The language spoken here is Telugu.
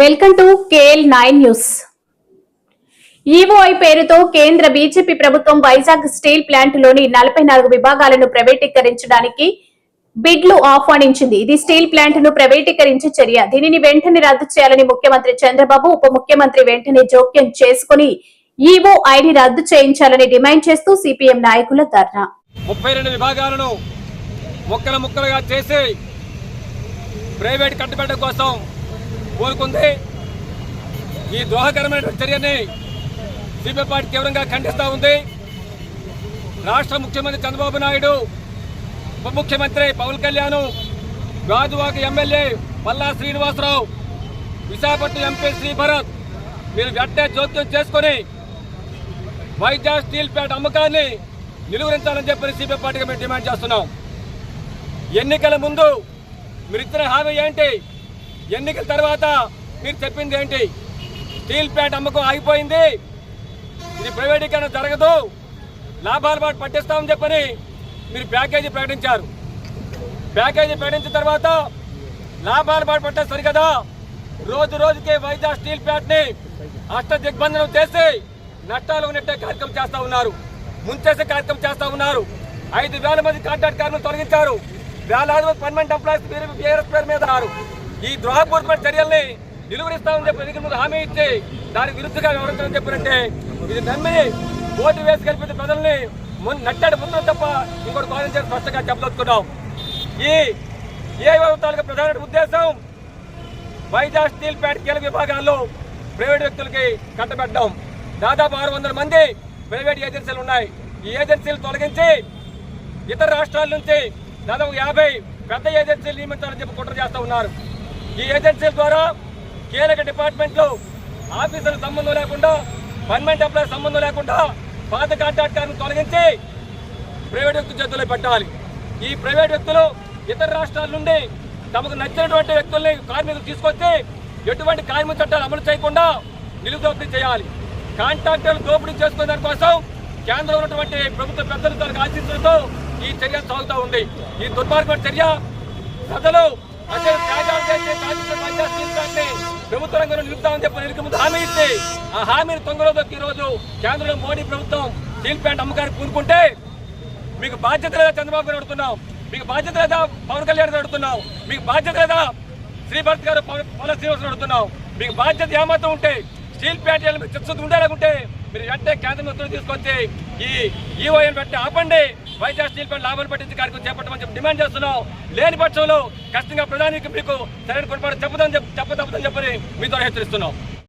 Welcome to KL nine news. EOI పేరుతో కేంద్ర బీజేపీ ప్రభుత్వం వైజాగ్ స్టీల్ ప్లాంట్లోని నలభై నాలుగు విభాగాలను ప్రైవేటీకరించడానికి బిడ్లు ఆహ్వానించింది. ఇది స్టీల్ ప్లాంట్ను ప్రైవేటీకరించే చర్య. దీనిని వెంటనే రద్దు చేయాలని ముఖ్యమంత్రి చంద్రబాబు ఉప ముఖ్యమంత్రి వెంటనే జోక్యం చేసుకుని ఈఓఐని రద్దు చేయించాలని డిమాండ్ చేస్తూ సిపిఎం నాయకుల ధర్నా. ముప్పై రెండు విభాగాలను ముక్కలు ముక్కలుగా చేసి ప్రైవేట్ కట్టుబెట్ట కోసం కోరుకుంది ఈ దోహకరమైన చర్యని సిపిఐ పార్టీ తీవ్రంగా ఖండిస్తూ ఉంది. రాష్ట్ర ముఖ్యమంత్రి చంద్రబాబు నాయుడు ఉప ముఖ్యమంత్రి పవన్ కళ్యాణ్ గాజువాక ఎమ్మెల్యే పల్లా శ్రీనివాసరావు విశాఖపట్నం ఎంపీ శ్రీభరత్ మీరు వెంటనే జోక్యం చేసుకొని వైద్య స్టీల్ ప్యాట్ అమ్మకాన్ని నిలువరించాలని చెప్పి సిపిఐ పార్టీగా మేము డిమాండ్ చేస్తున్నాం. ఎన్నికల ముందు మీరు ఇచ్చిన హామీ ఏంటి? ఎన్నికల తర్వాత మీరు చెప్పింది ఏంటి? స్టీల్ ప్లాంట్ అమ్మకం ఆగిపోయింది. ఇది ప్రైవేటీకరణ జరగదు. లాభాల పాటు పట్టిస్తామని చెప్పని మీరు ప్యాకేజీ ప్రకటించారు. ప్యాకేజీ ప్రకటించిన తర్వాత లాభాల పాటు పట్టే సరికదా రోజు రోజుకి వైజాగ్ స్టీల్ ప్లాంట్ని అష్ట దిగ్బంధనం చేసి నష్టాలు నెట్టే కార్యక్రమం చేస్తూ ఉన్నారు. ముంచేసే కార్యక్రమం చేస్తూ ఉన్నారు. ఐదు వేల మంది కాంట్రాక్ట్ కార్మికులు తొలగించారు. వేలాది మంది పర్మనెంట్ ఎంప్లాయీస్ పేరు మీద ఉన్నారు. ఈ ద్రోహపూర్వక చర్యల్ని నిలువరిస్తామని చెప్పి ఎన్నికల ముందు హామీ ఇచ్చి దానికి విరుద్ధంగా వివరించడం చెప్పినట్టే ఇది నమ్మి ఓటు వేసి కల్పించిన ప్రజల్ని ముందు పుత్రం తప్ప ఇంకోటి కాదని చెప్పి స్పష్టంగా చెప్పదలుచుకున్నాం. ఈ ఏ తాలూకా ప్రధాన ఉద్దేశం వైజాగ్ స్టీల్ ప్యాట్ కీలక విభాగాల్లో ప్రైవేట్ వ్యక్తులకి కట్టబెట్టడం. దాదాపు ఆరు వందల మంది ప్రైవేట్ ఏజెన్సీలు ఉన్నాయి. ఈ ఏజెన్సీలు తొలగించి ఇతర రాష్ట్రాల నుంచి దాదాపు యాభై పెద్ద ఏజెన్సీలు నియమించాలని చెప్పి కుట్ర చేస్తూ ఉన్నారు. ఈ ఏజెన్సీల ద్వారా కీలక డిపార్ట్మెంట్లు ఆఫీసులకు సంబంధం లేకుండా పర్మనెంట్ ఎంప్లాయ్ సంబంధం లేకుండా పాత కాంట్రాక్టర్ను తొలగించి ప్రైవేట్ వ్యక్తుల చేతుల్లో పెట్టాలి. ఈ ప్రైవేట్ వ్యక్తులు ఇతర రాష్ట్రాల నుండి తమకు నచ్చినటువంటి వ్యక్తుల్ని కార్మికులు తీసుకొచ్చి ఎటువంటి కార్మిక చట్టాలు అమలు చేయకుండా నిలుదోపిడీ చేయాలి. కాంట్రాక్టర్లు దోపిడీ చేసుకునే దానికోసం కేంద్రంలో ఉన్నటువంటి ప్రభుత్వ పెద్దలు తనకు ఆశించడంతో ఈ చర్య సాగుతూ ఉంది. ఈ దుర్మార్గమైన చర్య ప్రజలు అసలు త్యాగాలు స్టీల్ ప్రభుత్వ రంగంలో నిలుపుతామని చెప్పి ఎన్నిక ముందు హామీ ఇస్తే ఆ హామీని తొంగరోజు ఈ రోజు కేంద్రంలో మోడీ ప్రభుత్వం స్టీల్ ప్లాంట్ అమ్మకానికి పూనుకుంటే మీకు బాధ్యత లేదా చంద్రబాబు గారు అడుగుతున్నాం. మీకు బాధ్యత లేదా పవన్ కళ్యాణ్ గారు అడుగుతున్నాం. మీకు బాధ్యత లేదా శ్రీభర్త్ గారు పవన్ శ్రీనివాస్ అడుగుతున్నాం. మీకు బాధ్యత ఏమాత్రం ఉంటే స్టీల్ ప్లాంట్ చిత్తశుద్ధి ఉండేలాగుంటే మీరు వెంటనే కేంద్రం ఉత్తర్వులు తీసుకొచ్చి ఈ ఈఓఎన్ పెట్టి ఆపండి. వైజాగ్ స్టీల్ ప్లాంట్ లాభాలు పట్టించి కార్యక్రమం చేపట్టమని చెప్పి డిమాండ్ చేస్తున్నాం. లేని పక్షంలో కష్టంగా ప్రధానికి మీకు సరైన కొనపాటు చెప్పదని చెప్పి చెప్పదని చెప్పని మీతో హెచ్చరిస్తున్నాం.